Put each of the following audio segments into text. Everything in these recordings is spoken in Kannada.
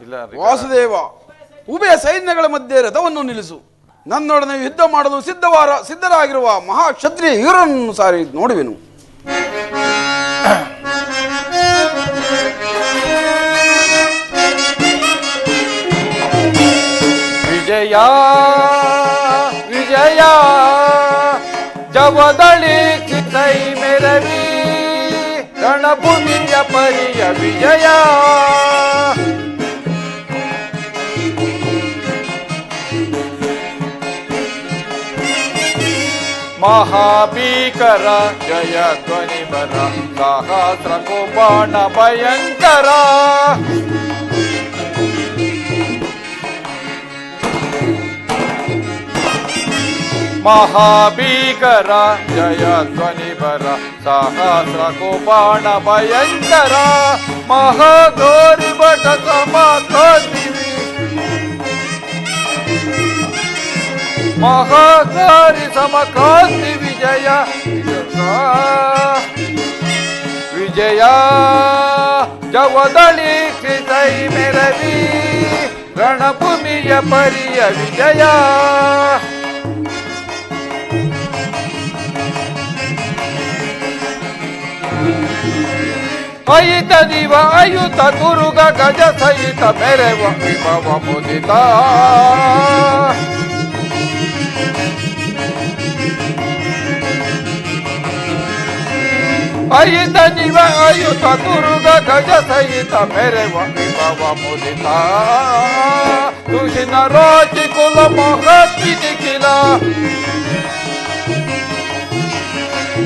ಇಲ್ಲ. ವಾಸುದೇವ ಉಭಯ ಸೈನ್ಯಗಳ ಮಧ್ಯೆ ರಥವನ್ನು ನಿಲ್ಲಿಸು ನನ್ನೊಡನೆ ಯುದ್ಧ ಮಾಡಲು ಸಿದ್ಧವಾರ ಸಿದ್ಧರಾಗಿರುವ ಮಹಾಕ್ಷತ್ರಿಯ ಇವರನ್ನು ಸಾರಿ ನೋಡುವೆನು ವಿಜಯ ವಿಜಯ ಜವದಳಿ ಕಿತೈ ಮೆರವಿ ರಣಭೂಮಿಯ ಪರಿಯ ವಿಜಯ महाभीकर जय ध्वनिवर सहस्रकुपाण भयंकर महाभीकर जय ध्वनिवर भयंकर महाधोरी बट समाधि ಮಹಾಕಾರಿ ಸಮಕಾಂತಿ ವಿಜಯ. ವಿಜಯ ಜವದಳಿ ಕೃತೈ ಮೆರವಿ ರಣಭೂಮಿಯ ಪರಿಯ ವಿಜಯ. ಅಯಿತ ದಿವ ಅಯುತ ಗುರುಗ ಗಜ ಸಹಿತ ಮೆರೆವ ವಿಭವ ಮುದಿತ. ಅಯಿತ ದಿವ ಅಯುತ ಗುರುಗ ಗಜ ಸಹಿತ ಮೆರೆವ ವಿಭವ ಮುದಿತ ತುಷಿನ ರೋಚಿ ಕುಲ ಮಹತ್ವಿ ನಿಖಿಲ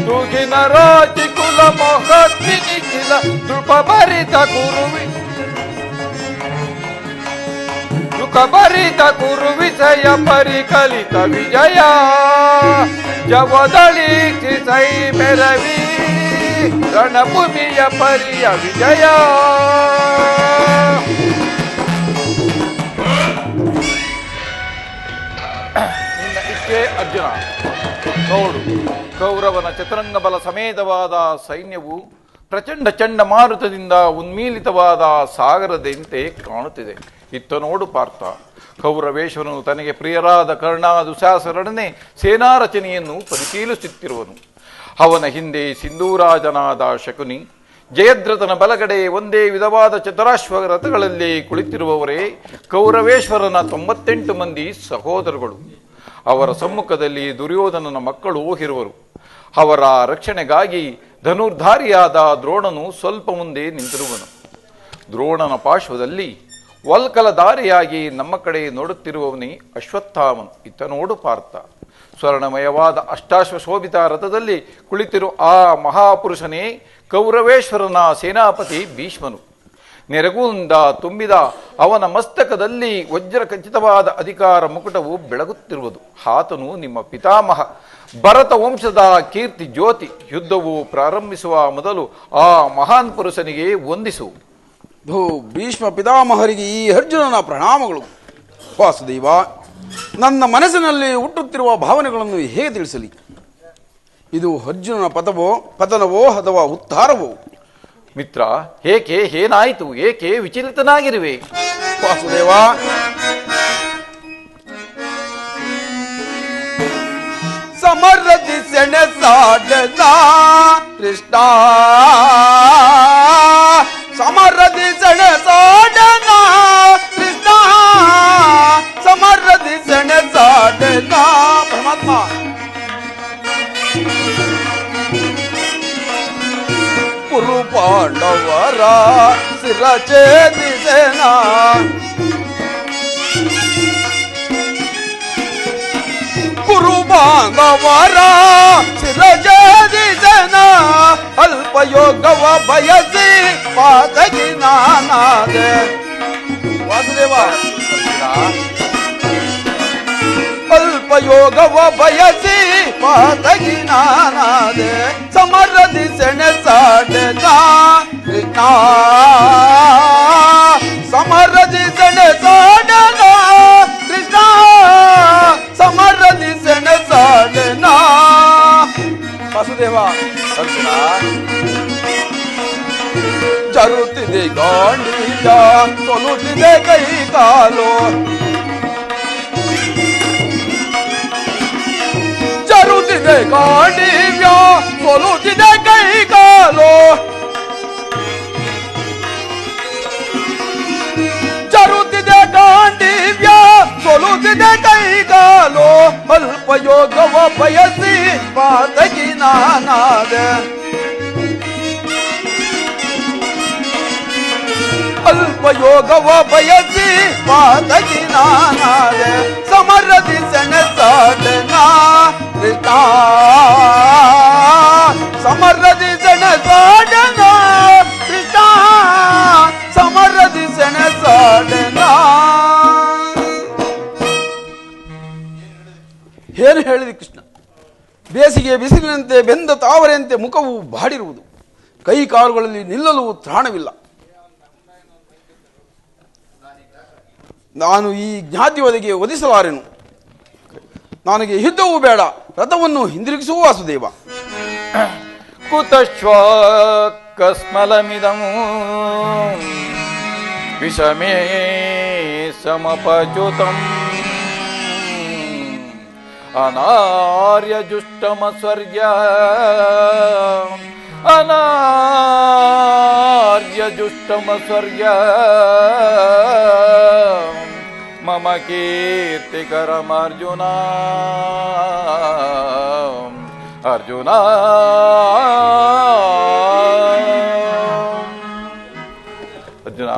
ತುಗಿನ ರಾಜಿ ಕುಲ ಮಹತ್ವಿ ನಿಖಿಲ ದೃಪ ಭರಿತ ಕುರುವಿ ದುಃಖ ಭರಿತ ಕುರು ವಿಜಯ ಪರಿಕಲಿತ ವಿಜಯ ಜವದಳಿ ಕಿಸೈ ಮೆರವಿ ರಣಭೂಮಿಯ ಪರಿಯ ವಿಜಯ. ನಿನ್ನ ಇಷ್ಟೇ ಅರ್ಜುನ. ನೋಡು, ಕೌರವನ ಚತುರಂಗ ಬಲ ಸಮೇತವಾದ ಸೈನ್ಯವು ಪ್ರಚಂಡ ಚಂಡಮಾರುತದಿಂದ ಉನ್ಮೀಲಿತವಾದ ಸಾಗರದಂತೆ ಕಾಣುತ್ತಿದೆ. ಇತ್ತ ನೋಡು ಪಾರ್ಥ, ಕೌರವೇಶ್ವರನು ತನಗೆ ಪ್ರಿಯರಾದ ಕರ್ಣ ದುಶಾಸರೊಡನೆ ಸೇನಾ ರಚನೆಯನ್ನು ಪರಿಶೀಲಿಸುತ್ತಿರುವನು. ಅವನ ಹಿಂದೆ ಸಿಂಧೂರಾಜನಾದ ಶಕುನಿ, ಜಯದ್ರಥನ ಬಲಗಡೆ ಒಂದೇ ವಿಧವಾದ ಚತುರಾಶ್ವ ರಥಗಳಲ್ಲಿ ಕುಳಿತಿರುವವರೇ ಕೌರವೇಶ್ವರನ ತೊಂಬತ್ತೆಂಟು ಮಂದಿ ಸಹೋದರಗಳು. ಅವರ ಸಮ್ಮುಖದಲ್ಲಿ ದುರ್ಯೋಧನನ ಮಕ್ಕಳು ಓಹಿರುವರು ಅವರ ರಕ್ಷಣೆಗಾಗಿ ಧನುರ್ಧಾರಿಯಾದ ದ್ರೋಣನು ಸ್ವಲ್ಪ ಮುಂದೆ ನಿಂತಿರುವನು. ದ್ರೋಣನ ಪಾರ್ಶ್ವದಲ್ಲಿ ವಲ್ಕಲಧಾರಿಯಾಗಿ ನಮ್ಮ ಕಡೆ ನೋಡುತ್ತಿರುವವನೇ ಅಶ್ವತ್ಥಾಮನ್. ಇತ್ತ ನೋಡು ಪಾರ್ಥ. ಸ್ವರ್ಣಮಯವಾದ ಅಷ್ಟಾಶ್ವ ಶೋಭಿತ ರಥದಲ್ಲಿ ಕುಳಿತಿರುವ ಆ ಮಹಾಪುರುಷನೇ ಕೌರವೇಶ್ವರನ ಸೇನಾಪತಿ ಭೀಷ್ಮನು. ನೆರಗುಂದ ತುಂಬಿದ ಅವನ ಮಸ್ತಕದಲ್ಲಿ ವಜ್ರ ಖಚಿತವಾದ ಅಧಿಕಾರ ಮುಕುಟವು ಬೆಳಗುತ್ತಿರುವುದು. ಆತನು ನಿಮ್ಮ ಪಿತಾಮಹ. ಭರತ ವಂಶದ ಕೀರ್ತಿ ಜ್ಯೋತಿ. ಯುದ್ಧವು ಪ್ರಾರಂಭಿಸುವ ಮೊದಲು ಆ ಮಹಾನ್ ಪುರುಷನಿಗೆ ವಂದಿಸು. ಭೂ ಭೀಷ್ಮ ಪಿತಾಮಹರಿಗೆ ಈ ಅರ್ಜುನನ ಪ್ರಣಾಮಗಳು. ವಾಸುದೇವ ನನ್ನ ಮನಸ್ಸಿನಲ್ಲಿ ಹುಟ್ಟುತ್ತಿರುವ ಭಾವನೆಗಳನ್ನು ಹೇಗೆ ತಿಳಿಸಲಿ? ಇದು ಅರ್ಜುನನ ಪದವೋ ಪತನವೋ ಅಥವಾ ಉತ್ತಾರವೋ ಮಿತ್ರ ಏಕೆ ಏನಾಯಿತು? ಏಕೆ ವಿಚಲಿತನಾಗಿರುವೆ? ವಾಸುದೇವ! ಸಮರದಿ ಸೆಣಸಾಡನ ಕೃಷ್ಣ! ಸಮರದಿ ஆண்டவரா சிராச்சே திசேனா குருபாங்கவரா சிராச்சே திசேனா அல்பயோகவ பயசி பாதகி நானாதே வாசுதேவா ಅಲ್ಪಯೋಗವ ಬಯಸಿ ಪಾತಗಿ ನಾನಾದೆ ಸಮರದಿ ಸೆಣಸಾಡೆದ ಕೃಷ್ಣ ಸಮರದಿ ಸೆಣಸಾಡೆದ ಕೃಷ್ಣ ಸಮರದಿ ಸೆಣಸಾಡೆನ ವಾಸುದೇವ ಅರ್ಜುನ ಜರುತ್ತಿದೆ ಗಾಂಡಿ ಸೊಲುತ್ತಿದೆ ಕೈ ಕಾಲು ಜರುತ್ತಿದೆ ಕಾಂಡಿವ್ಯ ಸೊಲುತ್ತಿದೆ ಕೈ ಕಾಲು ಜರುತ್ತಿದೆ ಕಾಂಡಿವ್ಯ ಸೊಲುತ್ತಿದೆ ಕೈ ಕಾಲು ಅಲ್ಪ ಯೋಗವ ಬಯಸಿ ಪಾತಗಿ ನಾನಾದೆ ಅಲ್ಪ ಯೋಗವ ಬಯಸಿ ಪಾತಗಿ ನಾನಾದೆ ಸಮರದಿ ಸೆಣಸಾಡನ ಸಮರದಿ ಸೆಣಸಾಡನ, ಕೃಷ್ಣ. ಸಮರದಿ ಸೆಣಸಾಡನ. ಏನು ಹೇಳಿದೆ ಕೃಷ್ಣ. ಬೇಸಿಗೆ ಬಿಸಿಲಿನಂತೆ ಬೆಂದ ತಾವರೆಯಂತೆ ಮುಖವು ಬಾಡಿರುವುದು. ಕೈ ಕಾಲುಗಳಲ್ಲಿ ನಿಲ್ಲಲು ತ್ರಾಣವಿಲ್ಲ. ನಾನು ಈ ಜ್ಞಾತಿವದೆಗೆ ಒದಿಸಲಾರೆನು ನನಗೆ ಯುದ್ಧವೂ ಬೇಡ. ರಥವನ್ನು ಹಿಂದಿರುಗಿಸುವ ವಾಸುದೇವ ಕುತಶ್ವಾಕಸ್ಮಲಮಿದಂ ವಿಷಮೇ ಸಮಪಚುತಂ ಅನಾರ್ಯಜುಷ್ಟಮಸ್ವರ್ಯ ಅನಾರ್ಯಜುಷ್ಟಮಸ್ವರ್ಯ ಮಮ कीर्तिकरमर्जुन ಅರ್ಜುನ. ಅರ್ಜುನ.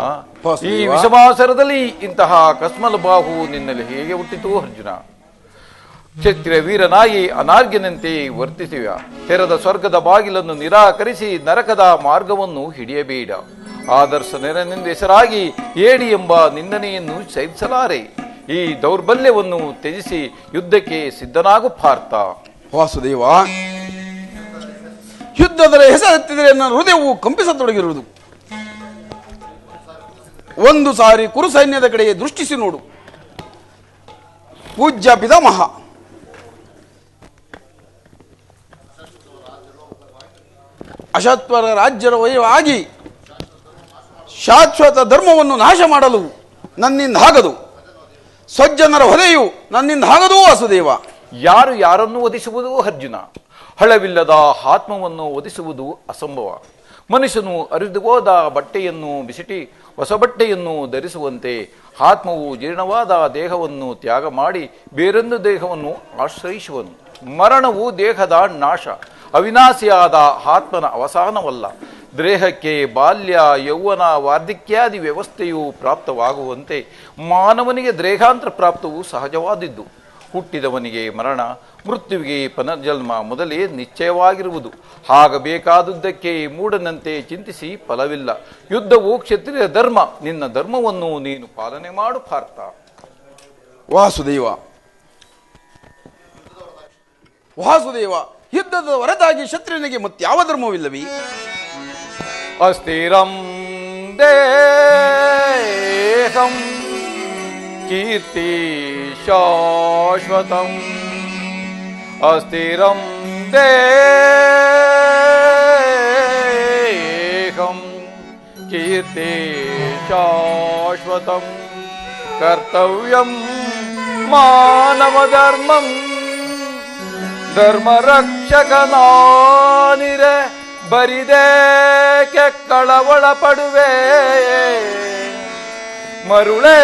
ಈ. ವಿಷಮಾಸರದಲ್ಲಿ ಇಂತಹ ಕಸ್ಮಲ್ ಬಾಹು ನಿನ್ನಲ್ಲಿ ಹೇಗೆ ಹುಟ್ಟಿತು ಅರ್ಜುನ? ಕ್ಷತ್ರಿಯ ವೀರನಾಗಿ ಅನಾರ್ಗ್ಯನಂತೆ ವರ್ತಿಸುವ. ತೆರೆದ ಸ್ವರ್ಗದ ಬಾಗಿಲನ್ನು ನಿರಾಕರಿಸಿ ನರಕದ ಮಾರ್ಗವನ್ನು ಹಿಡಿಯಬೇಡ. ಆದರ್ಶ ನೆರನಿಂದ ಹೆಸರಾಗಿ ಏಡಿ ಎಂಬ ನಿಂದನೆಯನ್ನು ಸಹಿಸಲಾರೆ ಈ ದೌರ್ಬಲ್ಯವನ್ನು ತ್ಯಜಿಸಿ ಯುದ್ಧಕ್ಕೆ ಸಿದ್ಧನಾಗು ಪಾರ್ಥ. ವಾಸುದೇವ ಯುದ್ಧದ ಹೆಸರೆತ್ತಿದರೆ ನನ್ನ ಹೃದಯವು ಕಂಪಿಸತೊಡಗಿರುವುದು. ಒಂದು ಸಾರಿ ಕುರು ಸೈನ್ಯದ ಕಡೆಗೆ ದೃಷ್ಟಿಸಿ ನೋಡು. ಪೂಜ್ಯ ಪಿತಾಮಹ ಅಶತ್ವರ ರಾಜ್ಯರ ವಯವಾಗಿ ಶಾಶ್ವತ ಧರ್ಮವನ್ನು ನಾಶ ಮಾಡಲು ನನ್ನಿಂದ ಆಗದು ಸ್ವಜ್ಜನರ ಹೊಲೆಯು ನನ್ನಿಂದ ಹಾಗದು, ವಾಸುದೇವ. ಯಾರು ಯಾರನ್ನು ಒದಿಸುವುದು ಅರ್ಜುನ. ಹಳವಿಲ್ಲದ ಆತ್ಮವನ್ನು ಒದಿಸುವುದು ಅಸಂಭವ. ಮನುಷ್ಯನು ಅರಿದು ಹೋದ ಬಟ್ಟೆಯನ್ನು ಬಿಸಿಟಿ, ಹೊಸ ಬಟ್ಟೆಯನ್ನು ಧರಿಸುವಂತೆ ಆತ್ಮವು ಜೀರ್ಣವಾದ ದೇಹವನ್ನು ತ್ಯಾಗ ಮಾಡಿ ಬೇರೊಂದು ದೇಹವನ್ನು ಆಶ್ರಯಿಸುವನು. ಮರಣವು ದೇಹದ ನಾಶ. ಅವಿನಾಶಿಯಾದ ಆತ್ಮನ ಅವಸಾನವಲ್ಲ. ದೇಹಕ್ಕೆ ಬಾಲ್ಯ, ಯೌವನ, ವಾರ್ಧಕ್ಯಾದಿ ವ್ಯವಸ್ಥೆಯು ಪ್ರಾಪ್ತವಾಗುವಂತೆ ಮಾನವನಿಗೆ ದೇಹಾಂತರ ಪ್ರಾಪ್ತವು ಸಹಜವಾದಿದ್ದು. ಹುಟ್ಟಿದವನಿಗೆ ಮರಣ, ಮೃತ್ಯುವಿಗೆ ಪುನರ್ಜನ್ಮ ಮೊದಲೇ ನಿಶ್ಚಯವಾಗಿರುವುದು. ಆಗಬೇಕಾದುದಕ್ಕೆ ಮೂಡನಂತೆ ಚಿಂತಿಸಿ ಫಲವಿಲ್ಲ. ಯುದ್ಧವು ಕ್ಷತ್ರಿಯ ಧರ್ಮ, ನಿನ್ನ ಧರ್ಮವನ್ನು ನೀನು ಪಾಲನೆ ಮಾಡು ಪಾರ್ಥ. ವಾಸುದೇವ. ವಾಸುದೇವ. ಯುದ್ಧದ ಹೊರತಾಗಿ ಶತ್ರುನಿಗೆ ಮತ್ಯಾವ ಧರ್ಮವಿಲ್ಲವಿ? ಅಸ್ಥಿರಂ ದೇಹಂ ಕೀರ್ತಿ ಶಾಶ್ವತಂ. ಅಸ್ಥಿರಂ ದೇಹಂ ಕೀರ್ತಿ ಶಾಶ್ವತಂ. ಕರ್ತವ್ಯಂ ಮಾನವಧರ್ಮಂ ಧರ್ಮರಕ್ಷಕನಾನಿರೆ ಬರಿದೇಕೆ ಕಳವಳ ಪಡುವೆ. ಮರುಳೇ ಮರುಳೇ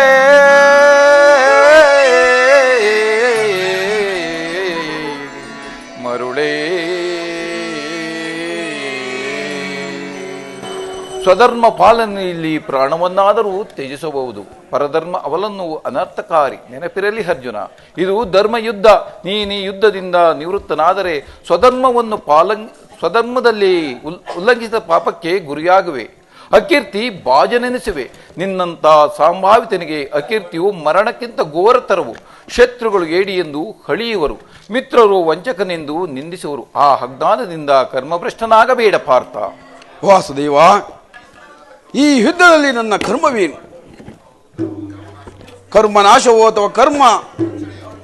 ಸ್ವಧರ್ಮ ಪಾಲನೆಯಲ್ಲಿ ಪ್ರಾಣವನ್ನಾದರೂ ತ್ಯಜಿಸಬಹುದು. ಪರಧರ್ಮ ಅವಲನ್ನು ಅನರ್ಥಕಾರಿ. ನೆನಪಿರಲಿ ಅರ್ಜುನ, ಇದು ಧರ್ಮ ಯುದ್ಧ ನೀನಿ ಯುದ್ಧದಿಂದ ನಿವೃತ್ತನಾದರೆ ಸ್ವಧರ್ಮವನ್ನು ಪಾಲನ್ ಸ್ವಧರ್ಮದಲ್ಲಿ ಉಲ್, ಉಲ್ಲಂಘಿಸಿದ ಪಾಪಕ್ಕೆ ಗುರಿಯಾಗುವೆ. ಅಕೀರ್ತಿ ಬಾಜನೆನಿಸುವೆ. ನಿನ್ನಂಥ ಸಂಭಾವಿತನಿಗೆ ಅಕೀರ್ತಿಯು ಮರಣಕ್ಕಿಂತ ಘೋರತರವು ಶತ್ರುಗಳು ಏಡಿ ಎಂದು ಹಳಿಯುವರು. ಮಿತ್ರರು ವಂಚಕನೆಂದು ನಿಂದಿಸುವರು. ಆ ಅಜ್ಞಾನದಿಂದ ಕರ್ಮಭ್ರಷ್ಟನಾಗಬೇಡ ಪಾರ್ಥ. ವಾಸುದೇವ ಈ ಯುದ್ಧದಲ್ಲಿ ನನ್ನ ಕರ್ಮವೇನು ಕರ್ಮ ನಾಶವೋ ಅಥವಾ ಕರ್ಮ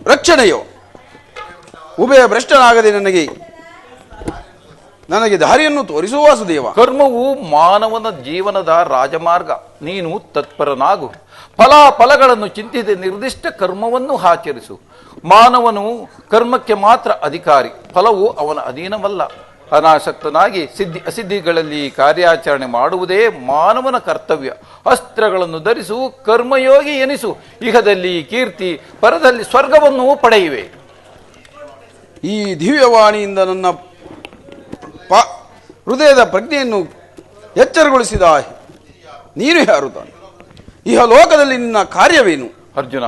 ರಕ್ಷಣೆಯೋ? ಉಭಯ ಭ್ರಷ್ಟನಾಗದೆ ನನಗೆ ನನಗೆ ದಾರಿಯನ್ನು ತೋರಿಸುವ ವಾಸುದೇವ. ಕರ್ಮವು ಮಾನವನ ಜೀವನದ ರಾಜಮಾರ್ಗ. ನೀನು ತತ್ಪರನಾಗು. ಫಲ ಫಲಗಳನ್ನು ಚಿಂತಿಸಿ ನಿರ್ದಿಷ್ಟ ಕರ್ಮವನ್ನು ಆಚರಿಸು. ಮಾನವನು ಕರ್ಮಕ್ಕೆ ಮಾತ್ರ ಅಧಿಕಾರಿ. ಫಲವು ಅವನ ಅಧೀನವಲ್ಲ. ಅನಾಸಕ್ತನಾಗಿ ಸಿದ್ಧಿ ಅಸಿದ್ಧಿಗಳಲ್ಲಿ ಕಾರ್ಯಾಚರಣೆ ಮಾಡುವುದೇ ಮಾನವನ ಕರ್ತವ್ಯ. ಅಸ್ತ್ರಗಳನ್ನು ಧರಿಸು, ಕರ್ಮಯೋಗಿ ಎನಿಸು, ಇಹದಲ್ಲಿ ಕೀರ್ತಿ, ಪರದಲ್ಲಿ ಸ್ವರ್ಗವನ್ನು ಪಡೆಯುವೆ. ಈ ದಿವ್ಯವಾಣಿಯಿಂದ ನನ್ನ ಪ ಹೃದಯದ ಪ್ರಜ್ಞೆಯನ್ನು ಎಚ್ಚರಗೊಳಿಸಿದ ನೀನು ಯಾರು ತಾನು? ಇಹ ಲೋಕದಲ್ಲಿ ನಿನ್ನ ಕಾರ್ಯವೇನು? ಅರ್ಜುನ,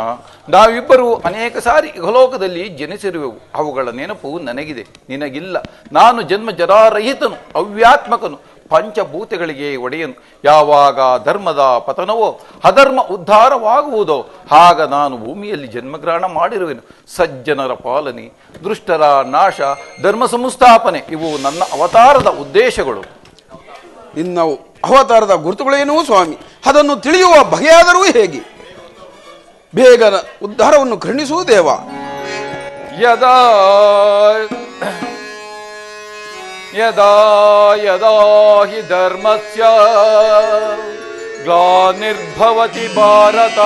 ನಾವಿಬ್ಬರು ಅನೇಕ ಸಾರಿ ಇಹಲೋಕದಲ್ಲಿ ಜನಿಸಿರುವೆವು. ಅವುಗಳ ನೆನಪು ನನಗಿದೆ, ನಿನಗಿಲ್ಲ. ನಾನು ಜನ್ಮ ಜರಾರಹಿತನು, ಅವ್ಯಾತ್ಮಕನು, ಪಂಚಭೂತಗಳಿಗೆ ಒಡೆಯನು. ಯಾವಾಗ ಧರ್ಮದ ಪತನವೋ, ಅಧರ್ಮ ಉದ್ಧಾರವಾಗುವುದೋ, ಆಗ ನಾನು ಭೂಮಿಯಲ್ಲಿ ಜನ್ಮಗ್ರಹಣ ಮಾಡಿರುವೆನು. ಸಜ್ಜನರ ಪಾಲನೆ, ದುಷ್ಟರ ನಾಶ, ಧರ್ಮ ಸಂಸ್ಥಾಪನೆ, ಇವು ನನ್ನ ಅವತಾರದ ಉದ್ದೇಶಗಳು. ಇನ್ನು ಅವತಾರದ ಗುರುತುಗಳೇನೂ ಸ್ವಾಮಿ? ಅದನ್ನು ತಿಳಿಯುವ ಬಗೆಯಾದರೂ ಹೇಗೆ? ಬೇಗನ ಉದ್ಧಾರವನ್ನು ಕರುಣಿಸುವ ದೇವ. ಯದಾ ಯದಾ ಯದಾ ಹಿ ಧರ್ಮಸ್ಯ, ಗ್ಲಾನಿರ್ಭವತಿ ಭಾರತ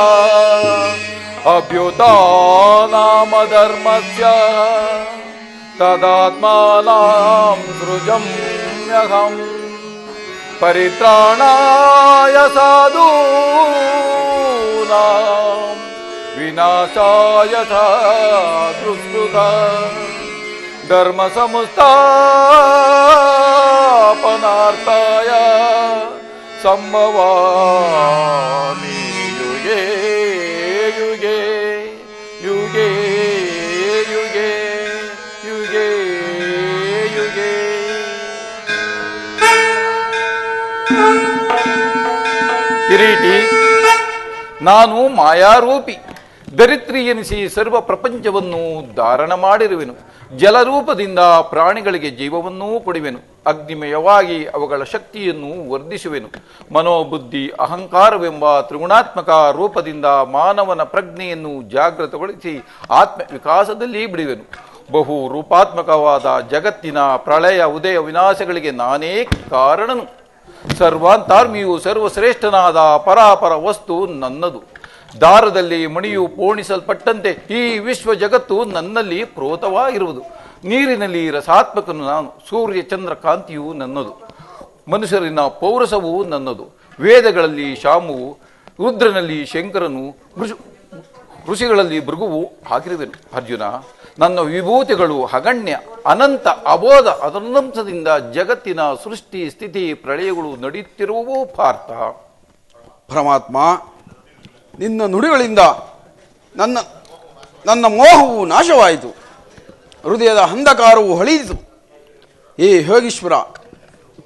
ಅಭ್ಯುತಾನಾಮ ಧರ್ಮಸ್ಯ, ತದಾತ್ಮಾನಾಂ ಸೃಜಮ್ಯಹಂ ಪರಿತ್ರಾಣಾಯ ಸಾಧೂನಾಂ. ವಿನಾಶಾಯ ದುಷ್ಕೃತ ಧರ್ಮ ಸಂಸ್ಥಾಪನಾರ್ಥಾಯ ಸಂಭವಾಮಿ ಯುಗೆ ಯುಗೆ ಯುಗೆ ಯುಗೆ ಯುಗೆ ಯುಗೆ ಕಿರೀಟಿ ನಾನು ಮಾಯಾರೂಪಿ ದರಿದ್ರಿ ಎನಿಸಿ ಸರ್ವ ಪ್ರಪಂಚವನ್ನು ಧಾರಣ ಮಾಡಿರುವೆನು. ಜಲರೂಪದಿಂದ ಪ್ರಾಣಿಗಳಿಗೆ ಜೀವವನ್ನೂ ಕೊಡುವೆನು. ಅಗ್ನಿಮಯವಾಗಿ ಅವುಗಳ ಶಕ್ತಿಯನ್ನು ವರ್ಧಿಸುವೆನು. ಮನೋಬುದ್ಧಿ ಅಹಂಕಾರವೆಂಬ ತ್ರಿಗುಣಾತ್ಮಕ ರೂಪದಿಂದ ಮಾನವನ ಪ್ರಜ್ಞೆಯನ್ನು ಜಾಗೃತಗೊಳಿಸಿ ಆತ್ಮ ವಿಕಾಸದಲ್ಲಿ ಬಿಡುವೆನು. ಬಹು ರೂಪಾತ್ಮಕವಾದ ಜಗತ್ತಿನ ಪ್ರಳಯ ಉದಯ ವಿನಾಶಗಳಿಗೆ ನಾನೇ ಕಾರಣನು. ಸರ್ವಾಂತಾರ್ಮಿಯು ಸರ್ವಶ್ರೇಷ್ಠನಾದ ಪರಾಪರ ವಸ್ತು ನನ್ನದು. ದಾರದಲ್ಲಿ ಮಣಿಯು ಪೋಣಿಸಲ್ಪಟ್ಟಂತೆ ಈ ವಿಶ್ವ ಜಗತ್ತು ನನ್ನಲ್ಲಿ ಪ್ರೋತವಾಗಿರುವುದು. ನೀರಿನಲ್ಲಿ ರಸಾತ್ಮಕನು ನಾನು, ಸೂರ್ಯ ಚಂದ್ರ ಕಾಂತಿಯು ನನ್ನದು. ಮನುಷ್ಯರಿನ ಪೌರಸವು ನನ್ನದು. ವೇದಗಳಲ್ಲಿ ಶಾಮುವು, ರುದ್ರನಲ್ಲಿ ಶಂಕರನು, ಋಷು, ಋಷಿಗಳಲ್ಲಿ ಭೃಗುವು ಆಗಿರುವೆನು. ಅರ್ಜುನ, ನನ್ನ ವಿಭೂತಿಗಳು ಅಗಣ್ಯ, ಅನಂತ ಅಬೋಧ ಅದರಂಶದಿಂದ ಜಗತ್ತಿನ ಸೃಷ್ಟಿ ಸ್ಥಿತಿ ಪ್ರಳಯಗಳು ನಡೆಯುತ್ತಿರುವವು ಪಾರ್ಥ. ಪರಮಾತ್ಮ ನಿನ್ನ ನುಡಿಗಳಿಂದ ನನ್ನ ನನ್ನ ಮೋಹವು ನಾಶವಾಯಿತು. ಹೃದಯದ ಅಂಧಕಾರವು ಹೊಳೆಯಿತು. ಏ ಯೋಗೀಶ್ವರ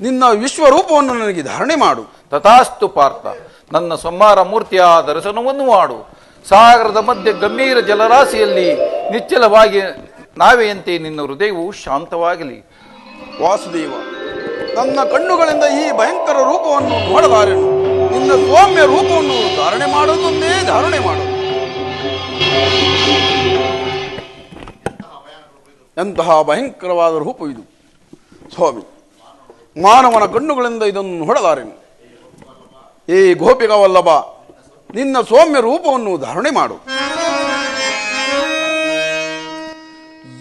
ನಿನ್ನ ವಿಶ್ವರೂಪವನ್ನು ನನಗೆ ಧಾರಣೆ ಮಾಡು. ತಥಾಸ್ತು ಪಾರ್ಥ ನನ್ನ ಸಂಹಾರ ಮೂರ್ತಿಯ ದರ್ಶನವನ್ನು ಮಾಡು. ಸಾಗರದ ಮಧ್ಯೆ ಗಂಭೀರ ಜಲರಾಶಿಯಲ್ಲಿ ನಿಚ್ಚಲವಾಗಿ ನಾವೆಯಂತೆ ನಿನ್ನ ಹೃದಯವು ಶಾಂತವಾಗಲಿ. ವಾಸುದೇವ ನನ್ನ ಕಣ್ಣುಗಳಿಂದ ಈ ಭಯಂಕರ ರೂಪವನ್ನು ನೋಡಲಾರೆನು? ನಿನ್ನ ಸೌಮ್ಯ ರೂಪವನ್ನು ಧಾರಣೆ ಮಾಡೋದೊಂದೇ ಧಾರಣೆ ಮಾಡು ಎಂತಹ ಭಯಂಕರವಾದ ರೂಪ ಇದು ಸ್ವಾಮಿ, ಮಾನವನ ಕಣ್ಣುಗಳಿಂದ ಇದನ್ನು ನೋಡಲಾರೆನು ಏ ಗೋಪಿಕ ವಲ್ಲಭ ನಿನ್ನ ಸೌಮ್ಯ ರೂಪವನ್ನು ಧಾರಣೆ ಮಾಡು.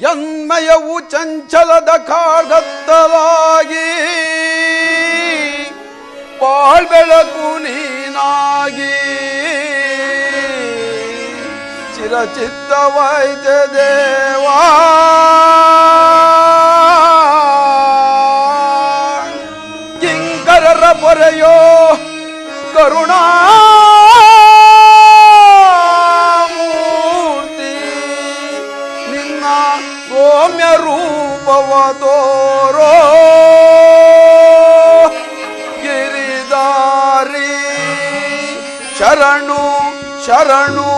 ಯನ್ಮಯವು ಚಂಚಲದ ಕಾಡತ್ತಲಾಗಿ பால் விளக்கு நீனாகி. சிரச்சித்த வைத்த தேவா. பொறையோ கருணா ಶರಣು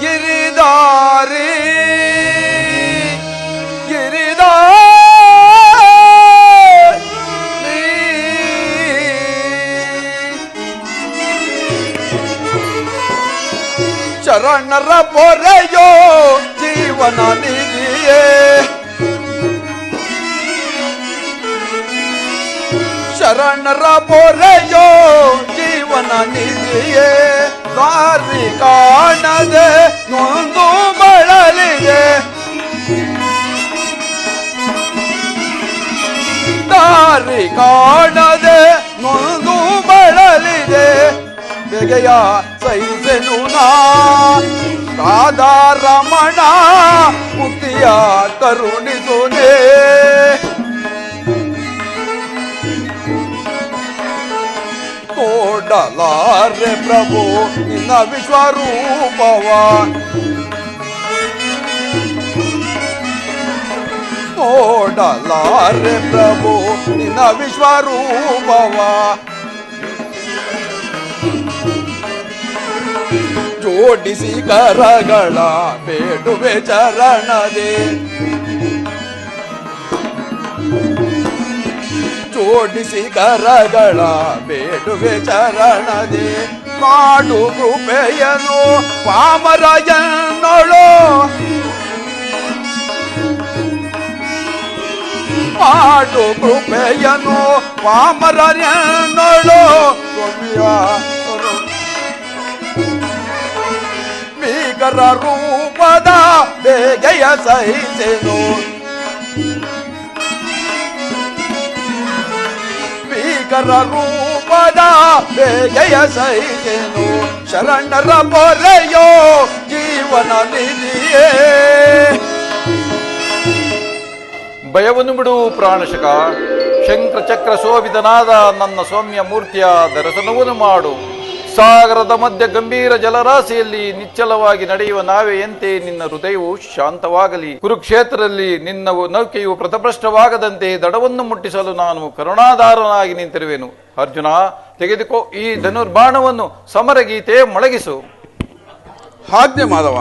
ಗಿರಿದಾರಿ. ಶರಣರ ಪೊರೆಯೋ ಜೀವನ ನಿಧಿಯೇ ಶರಣರ ಪೊರೆಯೋ ಜೀವನ ನಿಧಿಯೇ ದಾರಿ ಕಾಣದೆ ನೊಂದು ಬಳಲಿದೆ ದಾರಿ ಕಾಣದೆ ನೊಂದು ಬಳಲಿದೆ ಬೆಗೆಯ ಸೈಸೆನು ನಾ ರಾಧಾರಮಣ ಮುಕ್ತಿಯ ಕರುಣಿಸುನೇ ನೋಡಲಾರೆ ಪ್ರಭು ನಿನ್ನ ವಿಶ್ವರೂಪವ. ನೋಡಲಾರೆ ಪ್ರಭು ನಿನ್ನ ವಿಶ್ವರೂಪವ. ಜೋಡಿಸಿ ಕರಗಳ ಬೇಡುವೆ ಚರಣದೆ. ಜೋಡಿಸಿ ಕರಗಳ ಬೇಡುವೆ ಚರಣದೆ ಮಾಡು ಕೃಪೆಯನು ಪಾಮರಾಯನೊಳು ಮಾಡು ಕೃಪೆಯನು ಪಾಮರಾಯನೊಳು ಸ್ವಾಮಿಯ ಭೀಕರ ರೂಪದ ಬೇಗೆಯ ಸಹಿಸೆನು ಭೀಕರ ರೂಪದ ಬೇಗೆಯ ಸಹಿಸೆನು ಶರಣರ ಪೊರೆಯೋ ಜೀವನ ನಿಧಿಯೇ. ಭಯವನ್ನು ಬಿಡು ಪ್ರಾಣಶಕ. ಶಂಕರ ಚಕ್ರ ಶೋಭಿತನಾದ ನನ್ನ ಸೌಮ್ಯ ಮೂರ್ತಿಯ ದರ್ಶನವನ್ನು ಮಾಡು. ಸಾಗರದ ಮಧ್ಯ ಗಂಭೀರ ಜಲರಾಶಿಯಲ್ಲಿ ನಿಚ್ಚಲವಾಗಿ ನಡೆಯುವ ನಾವೆಯಂತೆ ನಿನ್ನ ಹೃದಯವು ಶಾಂತವಾಗಲಿ. ಕುರುಕ್ಷೇತ್ರದಲ್ಲಿ ನಿನ್ನ ನೌಕೆಯು ಪ್ರತಭ್ರಷ್ಟವಾಗದಂತೆ ದಡವನ್ನು ಮುಟ್ಟಿಸಲು ನಾನು ಕರುಣಾಧಾರನಾಗಿ ನಿಂತಿರುವೆನು. ಅರ್ಜುನ, ತೆಗೆದುಕೋ ಈ ಧನುರ್ಬಾಣವನ್ನು ಸಮರಗೀತೆ ಮೊಳಗಿಸು. ಆಜ್ಞೆ ಮಾಧವ